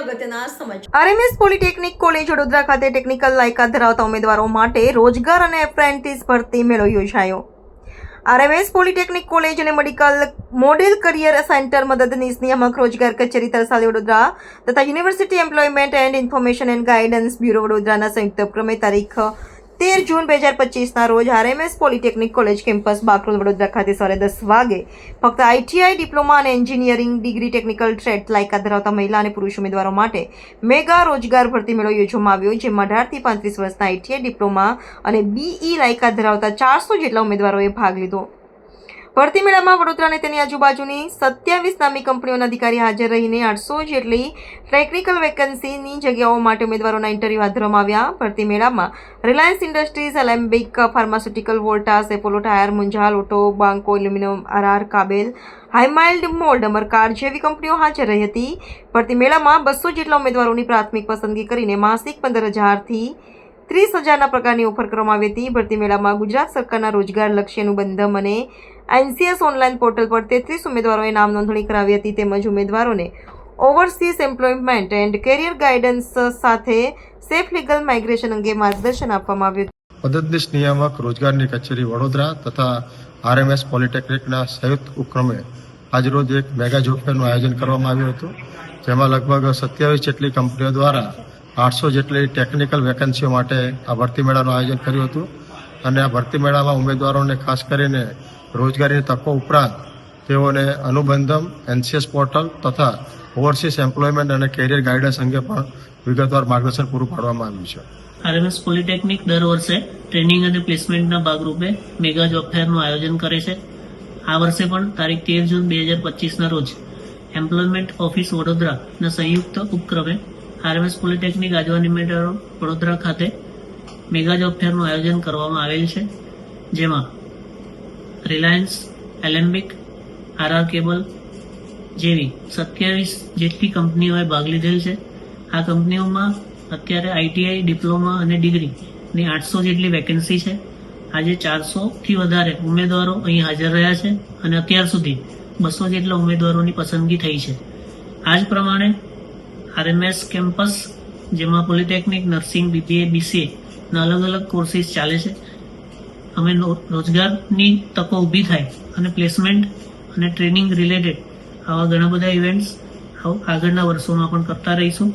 અગત્યના સમાચાર. RMS polytechnic college Vadodara ખાતે ટેકનિકલ લાયકાત ધરાવતા ઉમેદવારો માટે રોજગાર અને એપ્રેન્ટિસ ભરતી મેળો યોજાયો. આરએમએસ પોલિટેકનિક કોલેજ અને મેડિકલ મોડેલ કરિયર સેન્ટર મદદનીશ નિયામક રોજગાર કચેરી તરસાલી વડોદરા તથા university employment and information and guidance bureau વડોદરાના સંયુક્ત ઉપક્રમે તારીખ તેર જૂન બે હજાર પચીસના રોજ RMS polytechnic college campus Bakrol Vadodara ખાતે સવારે દસ વાગે ફક્ત આઈટીઆઈ ડિપ્લોમા અને એન્જિનિયરિંગ ડિગ્રી ટેકનિકલ ટ્રેડ લાયકાત ધરાવતા મહિલા અને પુરુષ ઉમેદવારો માટે મેગા રોજગાર ભરતી મેળો યોજવામાં આવ્યો, જેમાં અઢારથી પાંત્રીસ વર્ષના આઈટીઆઈ ડિપ્લોમા અને બીઈ લાયકાત ધરાવતા ચારસો જેટલા ઉમેદવારોએ ભાગ લીધો. ભરતી મેળામાં વડોદરા અને તેની આજુબાજુની સત્યાવીસ નામી કંપનીઓના અધિકારી હાજર રહીને આઠસો જેટલી ટેકનિકલ વેકન્સીની જગ્યાઓ માટે ઉમેદવારોના ઇન્ટરવ્યૂ હાથ ધરવામાં આવ્યા. ભરતી મેળામાં Reliance Industries Alembic pharmaceutical Voltas Apollo tyre Munjal auto Banco aluminium RR Kabel હાઈમાઇલ્ડ mould અમરકાર જેવી કંપનીઓ હાજર રહી હતી. ભરતી મેળામાં બસો જેટલા ઉમેદવારોની પ્રાથમિક પસંદગી કરીને માસિક પંદર હજારથી ત્રીસ હજારના પ્રકારની ઓફર કરવામાં આવી હતી. ભરતી મેળામાં ગુજરાત સરકારના રોજગાર લક્ષ્યનું બંધમ અને એનસીએસ ઓનલાઈન પોર્ટલ પર તેત્રીસ ઉમેદવારોએ નામ નોંધણી કરાવી હતી તેમજ ઉમેદવારોને overseas employment and career guidance સાથે સેફ લીગલ માઇગ્રેશન અંગે માર્ગદર્શન આપવામાં આવ્યું મદદનીશ નિયામક રોજગારની કચેરી વડોદરા તથા આરએમએસ પોલિટેકનિકના સંયુક્ત ઉપક્રમે આજરોજ એક મેગા જોબ ફેરનું આયોજન કરવામાં આવ્યું હતું, જેમાં લગભગ સત્યાવીસ જેટલી કંપનીઓ દ્વારા આઠસો જેટલી ટેકનિકલ વેકન્સીઓ માટે આ ભરતી મેળાનું આયોજન કર્યું હતું. અને આ ભરતી મેળામાં ઉમેદવારોને ખાસ કરીને રોજગારીની તકો ઉપરાંત તેઓને અનુબંધમ, એનસીએસ પોર્ટલ તથા ઓવરસીઝ એમ્પ્લોયમેન્ટ અને કેરિયર ગાઈડન્સ અંગે પણ વિગતવાર માર્ગદર્શન પૂરું પાડવામાં આવ્યું છે. આરએમએસ પોલિટેકનિક દર વર્ષે ટ્રેનિંગ અને પ્લેસમેન્ટના ભાગરૂપે મેગા જોબ ફેરનું આયોજન કરે છે. આ વર્ષે પણ તારીખ તેર જૂન બે હજાર પચીસના રોજ એમ્પ્લોયમેન્ટ ઓફિસ વડોદરાના સંયુક્ત ઉપક્રમે આરએમએસ પોલિટેકનિક આજવાની મેળો વડોદરા ખાતે મેગા જોબ ફેરનું આયોજન કરવામાં આવેલ છે, જેમાં રિલાયન્સ, એલેમ્બિક, આરઆર કેબલ જેવી સત્યાવીસ જેટલી કંપનીઓએ ભાગ લીધેલ છે. આ કંપનીઓમાં અત્યારે આઈટીઆઈ ડિપ્લોમા અને ડિગ્રીની આઠસો જેટલી વેકેન્સી છે. આજે ચારસોથી વધારે ઉમેદવારો અહીં હાજર રહ્યા છે અને અત્યાર સુધી બસો જેટલા ઉમેદવારોની પસંદગી થઈ છે. આ જ પ્રમાણે આરએમએસ કેમ્પસ, જેમાં પોલિટેકનિક, નર્સિંગ, બીબીએ, બીસીએ ના, અલગ અલગ કોર્સીસ ચાલે છે. અમે રોજગારની તકો ઊભી થાય અને પ્લેસમેન્ટ અને ટ્રેનિંગ રિલેટેડ આવા ઘણા બધા ઇવેન્ટ્સ આગળના વર્ષોમાં પણ કરતા રહીશું.